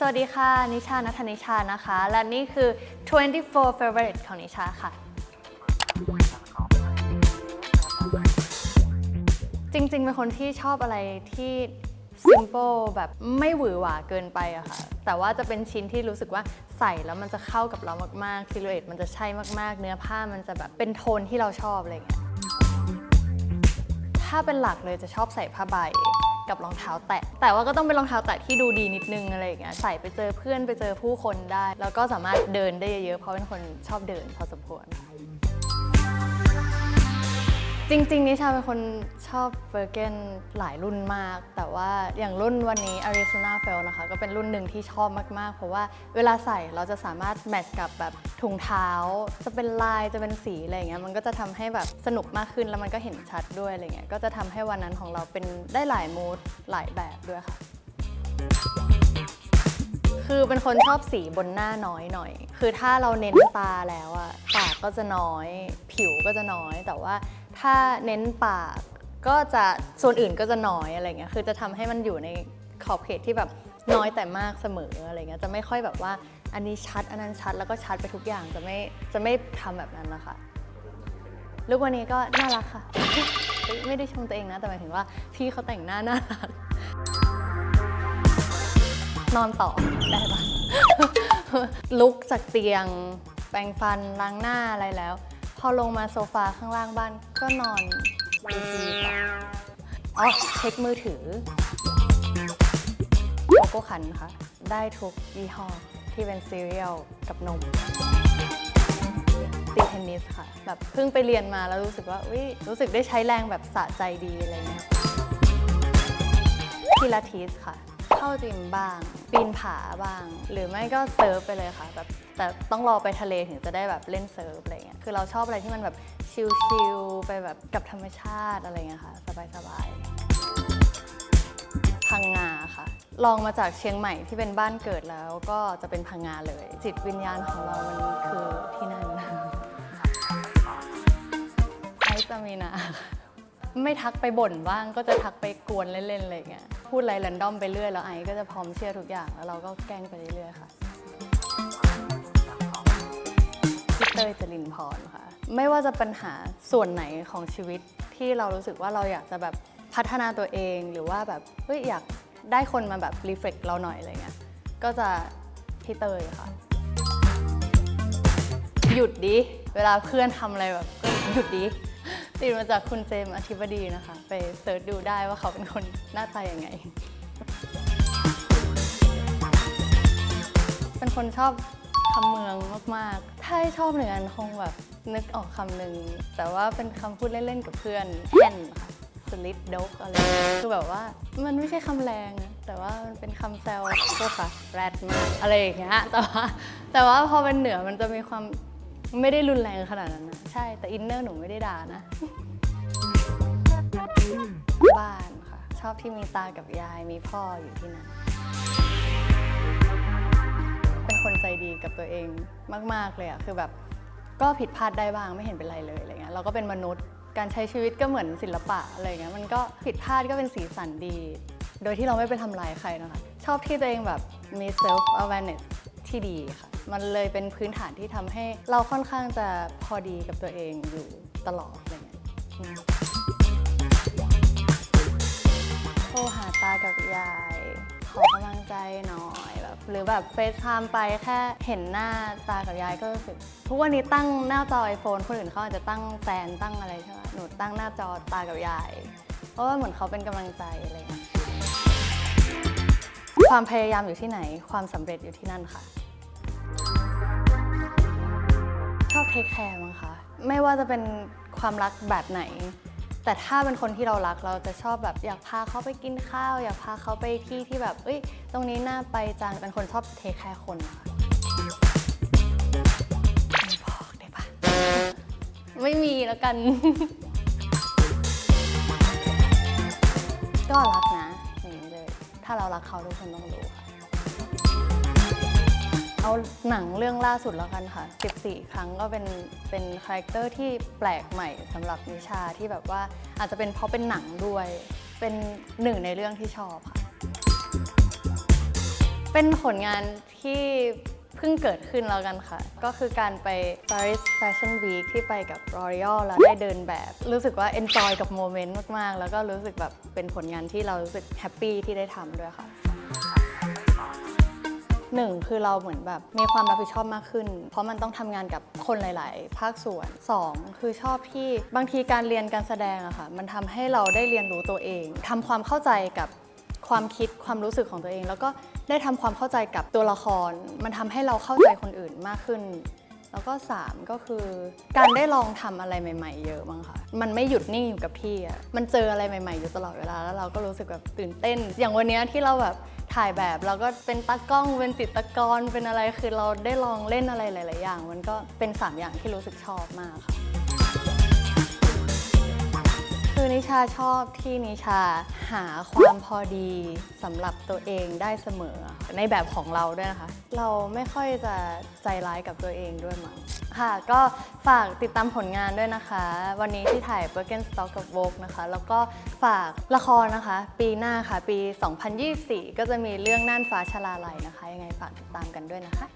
สวัสดีค่ะ นิชานัทนิชานะคะ และนี่คือ 24 favorite ของนิชาค่ะ จริงๆ เป็นคนที่ชอบอะไรที่ simple แบบไม่หวือหวาเกินไปอะค่ะ แต่ว่าจะเป็นชิ้นที่รู้สึกว่าใส่แล้วมันจะเข้ากับเรามากๆ ซิลูเอตมันจะใช่มากๆ เนื้อผ้ามันจะแบบเป็นโทนที่เราชอบอะไรอย่างเงี้ย ถ้าเป็นหลักเลยจะชอบใส่ผ้าใบ กับรองเท้าแตะ แต่ว่าก็ต้องเป็นรองเท้าแตะที่ดูดีนิดนึงอะไรอย่างเงี้ย ใส่ไปเจอเพื่อนไปเจอผู้คนได้ แล้วก็สามารถเดินได้เยอะๆ เพราะเป็นคนชอบเดินพอสมควร จริง ๆ นิชาเป็นคนชอบเ i อร์เกนหลายรุ่นมาก แต่ว่าอย่างรุ่นวันนี้ Arizona f e l นะคะ ก็เป็นรุ่นหนึ่งที่ชอบมาก ๆ เพราะว่าเวลาใส่เราจะสามารถแมทกับแบบถุงเท้า จะเป็นลายจะเป็นสีอะไรเงี้ยมันก็จะทำให้แบบสนุกมากขึ้นแล้วมันก็เห็นชัดด้วยอะไรเงี้ยก็จะทำให้วันนั้นของเราเป็นได้หลายมูดหลายแบบด้วยค่ะคือเป็นคนชอบสีบนหน้าน้อยหน่อย คือถ้าเราเน้นตาแล้วอะปากก็จะน้อย ผิวก็จะน้อย แต่ว่า ถ้าเน้นปากก็จะส่วนอื่นก็จะน้อยอะไรเงี้ยคือจะทำให้มันอยู่ในขอบเขตที่แบบน้อยแต่มากเสมออะไรเงี้ยจะไม่ค่อยแบบว่าอันนี้ชัดอันนั้นชัดแล้วก็ชัดไปทุกอย่างจะไม่จะไม่ทำแบบนั้นนะคะลูกวันนี้ก็น่ารักค่ะ ไม่ได้ชมตัวเองนะแต่หมายถึงว่าพี่เขาแต่งหน้าน่ารักนอนต่อได้ปะลุกจากเตียงแปรงฟันล้างหน้าอะไรแล้ว พอลงมาโซฟาข้างล่างบ้านก็นอนดูทีวีต่ออ๋อเช็คมือถือโกโก้คันค่ะ ได้ทุกยี่ห้อที่เป็นซีเรียลกับนมตีเทนนิสค่ะ แบบเพิ่งไปเรียนมาแล้วรู้สึกว่าอุ๊ยรู้สึกได้ใช้แรงแบบสะใจดีอะไรเงี้ยพิลาทิสค่ะ เข้าจิมบ้าง ปีนผาบ้าง หรือไม่ก็เซิร์ฟไปเลยค่ะแบบแต่ต้องรอไปทะเลถึงจะได้แบบเล่นเซิร์ฟอะไรเงี้ยคือเราชอบอะไรที่มันแบบชิลๆไปแบบกับธรรมชาติอะไรเงี้ยค่ะ สบายๆพังงาค่ะ ลองมาจากเชียงใหม่ที่เป็นบ้านเกิดแล้วก็จะเป็นพังงาเลย จิตวิญญาณของเรามันคือที่นั่นไอซ์อามีนาค่ะไม่ทักไปบ่นบ้างก็จะทักไปกวนเล่นๆอะไรเงี้ย พูดอะไรแรนดอมไปเรื่อยแล้วไอก็จะพร้อมเชื่อทุกอย่างแล้วเราก็แกล้งไปเรื่อยๆค่ะพี่เต้ยจรินพรค่ะ ไม่ว่าจะปัญหาส่วนไหนของชีวิตที่เรารู้สึกว่าเราอยากจะแบบพัฒนาตัวเองหรือว่าแบบเฮ้ยอยากได้คนมาแบบรีเฟล็กเราหน่อยอะไรเงี้ยก็จะพี่เตยค่ะ หยุดดิ เวลาเพื่อนทำอะไรแบบก็หยุดดิ ติดมาจากคุณเจมส์อธิบดีนะคะ ไปเสิร์ชดูได้ว่าเขาเป็นคนหน้าตายังไง เป็นคนชอบคำเมืองมากๆ ถ้าให้ชอบหนึ่งอันคงแบบนึกออกคำหนึ่ง แต่ว่าเป็นคำพูดเล่นๆกับเพื่อนแห่นค่ะสลิดดกอะไร คือแบบว่ามันไม่ใช่คำแรงอะแต่ว่ามันเป็นคำแซวพวกค่ะแรดมากอะไรอย่างเงี้ยแต่ว่าแต่ว่าพอเป็นเหนือมันจะมีความ ไม่ได้รุนแรงขนาดนั้นนะใช่แต่อินเนอร์หนูไม่ได้ด่านะ บ้านค่ะ ชอบที่มีตากับยายมีพ่ออยู่ที่นั่นเป็นคนใจดีกับตัวเองมาก ๆ เลยอะคือแบบก็ผิดพลาดได้บ้างไม่เห็นเป็นไรเลยอะไรเงี้ยเราก็เป็นมนุษย์การใช้ชีวิตก็เหมือนศิลปะอะไรเงี้ยมันก็ผิดพลาดก็เป็นสีสันดี โดยที่เราไม่ไปทำลายใครนะคะ ชอบที่ตัวเองแบบมี self awareness ที่ดีค่ะ มันเลยเป็นพื้นฐานที่ทำให้เราค่อนข้างจะพอดีกับตัวเองอยู่ตลอดอะไรเงี้ยโทรหาตากับยาย ขอกำลังใจหน่อยแบบหรือแบบเฟซไทม์ไปแค่เห็นหน้าตากับยายก็รู้สึกทุกวันนี้ตั้งหน้าจอไอโฟนคนอื่นเขาอาจจะตั้งแฟนตั้งอะไรใช่ไหมหนูตั้งหน้าจอตากับยาย เพราะว่าเหมือนเขาเป็นกำลังใจอะไรอย่างเงี้ยความพยายามอยู่ที่ไหน ความสำเร็จอยู่ที่นั่นค่ะ อบเทคแคร์มั้งคะไม่ว่าจะเป็นความรักแบบไหน แต่ถ้าเป็นคนที่เรารักเราจะชอบแบบอยากพาเขาไปกินข้าว อยากพาเขาไปที่ที่แบบเอ้ย ตรงนี้น่าไปจังเป็นคนชอบเทคแคร์คนค่ะไม่บอกได้ปะไม่มีแล้วกัน ก็รักนะอย่างนี้เลย ถ้าเรารักเขาทุกคนต้องรู้ค่ะ เอาหนังเรื่องล่าสุดแล้วกันค่ะ 14 ครั้งก็เป็นเป็นคาแรคเตอร์ที่แปลกใหม่สำหรับนิชาที่แบบว่าอาจจะเป็นเพราะเป็นหนังด้วย เป็นหนึ่งในเรื่องที่ชอบค่ะ เป็นผลงานที่เพิ่งเกิดขึ้นแล้วกันค่ะ ก็คือการไป Paris Fashion Week ที่ไปกับ L'Oreal แล้วได้เดินแบบ รู้สึกว่า enjoy กับโมเมนต์มาก ๆ แล้วก็รู้สึกแบบเป็นผลงานที่เรารู้สึกแฮปปี้ที่ได้ทำด้วยค่ะ หนึ่งคือเราเหมือนแบบมีความรับผิดชอบมากขึ้น เพราะมันต้องทำงานกับคนหลาย ๆ ภาคส่วนสองคือชอบที่บางทีการเรียนการแสดงอะค่ะ มันทำให้เราได้เรียนรู้ตัวเองทำความเข้าใจกับความคิดความรู้สึกของตัวเอง แล้วก็ได้ทำความเข้าใจกับตัวละคร มันทำให้เราเข้าใจคนอื่นมากขึ้นแล้วก็ 3 ก็คือการได้ลองทำอะไรใหม่ๆ เยอะมั้งค่ะ มันไม่หยุดนิ่งอยู่กับที่อะมันเจออะไรใหม่ๆ อยู่ตลอดเวลา แล้วเราก็รู้สึกแบบตื่นเต้น อย่างวันนี้ที่เราแบบ ถ่ายแบบเราก็เป็นตากล้องเป็นติตะกรเป็นอะไรคือเราได้ลองเล่นอะไรหลาย ๆ อย่าง มันก็เป็น 3 อย่างที่รู้สึกชอบมากค่ะ คือนิชาชอบที่นิชาหาความพอดีสำหรับตัวเองได้เสมอ ในแบบของเราด้วยนะคะ เราไม่ค่อยจะใจร้ายกับตัวเองด้วยมั้งค่ะ ก็ฝากติดตามผลงานด้วยนะคะ วันนี้ที่ถ่าย Birkenstock กับ Vogue นะคะ แล้วก็ฝากละครนะคะ ปีหน้าค่ะ ปี 2024 ก็จะมีเรื่องน่านฟ้าชลาลัยนะคะ ยังไงฝากติดตามกันด้วยนะคะ